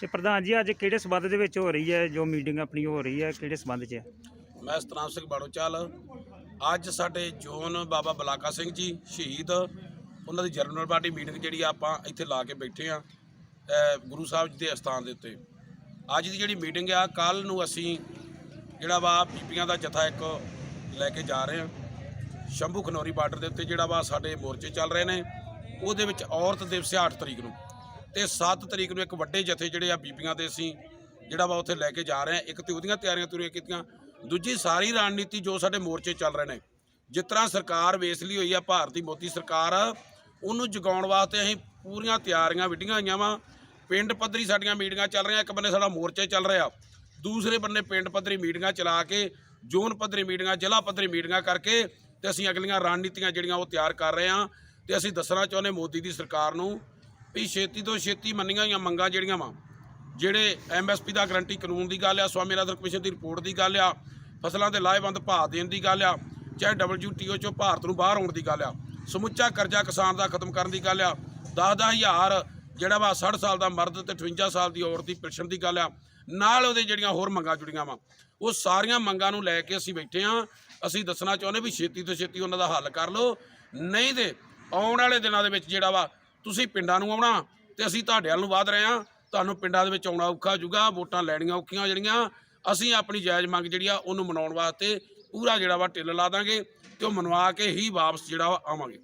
ਤੇ ਪ੍ਰਧਾਨ ਜੀ, ਅੱਜ ਕਿਹੜੇ ਸਬੰਧ ਦੇ ਵਿੱਚ ਹੋ ਰਹੀ ਹੈ? ਜੋ ਮੀਟਿੰਗ ਆਪਣੀ ਹੋ ਰਹੀ ਹੈ, ਕਿਹੜੇ ਸਬੰਧ 'ਚ ਹੈ? ਮੈਂ ਸਤਨਾਮ ਸਿੰਘ ਬਾੜੋਚਾਲ ਅੱਜ ਸਾਡੇ ਜੋਨ ਬਾਬਾ ਬਲਾਕਾ ਸਿੰਘ ਜੀ ਸ਼ਹੀਦ। ਉਹਨਾਂ ਦੀ ਜਰਨਲ ਪਾਰਟੀ ਮੀਟਿੰਗ ਜਿਹੜੀ ਆ ਆਪਾਂ ਇੱਥੇ ਲਾ ਕੇ ਬੈਠੇ ਆ ਗੁਰੂ ਸਾਹਿਬ ਜੀ ਦੇ ਅਸਥਾਨ ਦੇ ਉੱਤੇ। ਅੱਜ ਦੀ ਜਿਹੜੀ ਮੀਟਿੰਗ ਆ ਕੱਲ ਨੂੰ ਅਸੀਂ ਜਿਹੜਾ ਵਾ ਬੀਬੀਆਂ ਦਾ ਜਥਾ ਇੱਕ ਲੈ ਕੇ ਜਾ ਰਹੇ ਆ ਸ਼ੰਭੂ ਖਨੌਰੀ ਬਾਰਡਰ ਦੇ ਉੱਤੇ ਜਿਹੜਾ ਵਾ ਸਾਡੇ ਮੋਰਚੇ ਚੱਲ ਰਹੇ ਨੇ। ਉਹਦੇ ਵਿੱਚ ਔਰਤ ਦਿਵਸ ਆ 8 ਤਰੀਕ ਨੂੰ ਤੇ 7 ਤਰੀਕ ਨੂੰ ਇੱਕ ਵੱਡੇ ਜਥੇ ਜਿਹੜੇ ਆ ਬੀਬੀਆਂ ਦੇ ਅਸੀਂ ਜਿਹੜਾ ਵਾ ਉੱਥੇ ਲੈ ਕੇ ਜਾ ਰਹੇ ਆ ਇੱਕ ਤੇ ਉਹਦੀਆਂ ਤਿਆਰੀਆਂ ਤੁਰੀਆਂ ਕੀਤੀਆਂ, ਦੂਜੀ ਸਾਰੀ ਰਣਨੀਤੀ ਜੋ ਸਾਡੇ ਮੋਰਚੇ ਚੱਲ ਰਹੇ ਨੇ। ਜਿਸ ਤਰ੍ਹਾਂ ਸਰਕਾਰ ਵੇਸ ਲਈ ਹੋਈ ਆ ਭਾਰਤੀ ਮੋਦੀ ਸਰਕਾਰ, ਉਹਨੂੰ ਜਗਾਉਣ ਵਾਸਤੇ ਅਸੀਂ ਪੂਰੀਆਂ ਤਿਆਰੀਆਂ ਵਿੱਢੀਆਂ ਹੋਈਆਂ ਵਾ। ਪਿੰਡ ਪੱਧਰੀ ਸਾਡੀਆਂ ਮੀਟਿੰਗਾਂ ਚੱਲ ਰਹੀਆਂ, ਇੱਕ ਬੰਨੇ ਸਾਡਾ ਮੋਰਚਾ ਚੱਲ ਰਿਹਾ, ਦੂਸਰੇ ਬੰਨੇ ਪਿੰਡ ਪੱਧਰੀ ਮੀਟਿੰਗਾਂ ਚਲਾ ਕੇ, ਜ਼ੋਨ ਪੱਧਰੀ ਮੀਟਿੰਗਾਂ, ਜ਼ਿਲ੍ਹਾ ਪੱਧਰੀ ਮੀਟਿੰਗਾਂ ਕਰਕੇ ਤੇ ਅਸੀਂ ਅਗਲੀਆਂ ਰਣਨੀਤੀਆਂ ਜਿਹੜੀਆਂ ਉਹ ਤਿਆਰ ਕਰ ਰਹੇ ਹਾਂ। ਤੇ ਅਸੀਂ ਦੱਸਣਾ ਚਾਹੁੰਦੇ ਮੋਦੀ ਦੀ ਸਰਕਾਰ ਨੂੰ ਵੀ ਛੇਤੀ ਤੋਂ ਛੇਤੀ ਮੰਨੀਆਂ ਹੋਈਆਂ ਮੰਗਾਂ ਜਿਹੜੀਆਂ ਵਾ, ਜਿਹੜੇ ਐਮਐਸਪੀ ਦਾ ਗਰੰਟੀ ਕਾਨੂੰਨ ਦੀ ਗੱਲ ਆ ਸਵਾਮੀਨਾਥਨ ਕਮਿਸ਼ਨ ਦੀ ਰਿਪੋਰਟ ਦੀ ਗੱਲ ਆ, ਫਸਲਾਂ ਦੇ ਲਾਹੇਵੰਦ ਭਾਅ ਦੇਣ ਦੀ ਗੱਲ ਆ, ਚਾਹੇ WTO ਚੋਂ ਭਾਰਤ ਨੂੰ ਬਾਹਰ ਆਉਣ ਦੀ ਗੱਲ ਆ, ਸਮੁੱਚਾ ਕਰਜ਼ਾ ਕਿਸਾਨ ਦਾ ਖਤਮ ਕਰਨ ਦੀ ਗੱਲ ਆ 10 ਹਜ਼ਾਰ ਜਿਹੜਾ ਵਾ 60 ਸਾਲ ਦਾ ਮਰਦ ਤੇ 58 ਸਾਲ ਦੀ ਔਰਤ ਦੀ ਪੈਨਸ਼ਨ ਦੀ ਗੱਲ ਆ, ਨਾਲ ਉਹਦੇ ਜਿਹੜੀਆਂ ਹੋਰ ਮੰਗਾਂ ਜੁੜੀਆਂ ਵਾ, ਉਹ ਸਾਰੀਆਂ ਮੰਗਾਂ ਨੂੰ ਲੈ ਕੇ ਅਸੀਂ ਬੈਠੇ ਆ ਅਸੀਂ ਦੱਸਣਾ ਚਾਹੁੰਦੇ ਵੀ ਛੇਤੀ ਤੋਂ ਛੇਤੀ ਉਹਨਾਂ ਦਾ ਹੱਲ ਕਰ ਲਓ, ਨਹੀਂ ਤੇ ਆਉਣ ਵਾਲੇ ਦਿਨਾਂ ਦੇ ਵਿੱਚ ਜਿਹੜਾ ਵਾ, ਤੁਸੀਂ ਪਿੰਡਾਂ ਨੂੰ ਆਉਣਾ ਤੇ ਅਸੀਂ ਤੁਹਾਡੇ ਵੱਲ ਨੂੰ ਵਧ ਰਹੇ ਹਾਂ। ਤੁਹਾਨੂੰ ਪਿੰਡਾਂ ਦੇ ਵਿੱਚ ਆਉਣਾ ਔਖਾ ਜੂਗਾ, ਵੋਟਾਂ ਲੈਣੀਆਂ ਔਖੀਆਂ ਜਿਹੜੀਆਂ ਅਸੀਂ ਆਪਣੀ ਜਾਇਜ਼ ਮੰਗ ਜਿਹੜੀ ਆ, ਉਹਨੂੰ ਮਨਾਉਣ ਵਾਸਤੇ ਪੂਰਾ ਜਿਹੜਾ ਵਾ ਢਿੱਲ ਲਾ ਦਾਂਗੇ ਤੇ ਉਹ ਮਨਵਾ ਕੇ ਹੀ ਵਾਪਸ ਜਿਹੜਾ ਵਾ ਆਵਾਂਗੇ।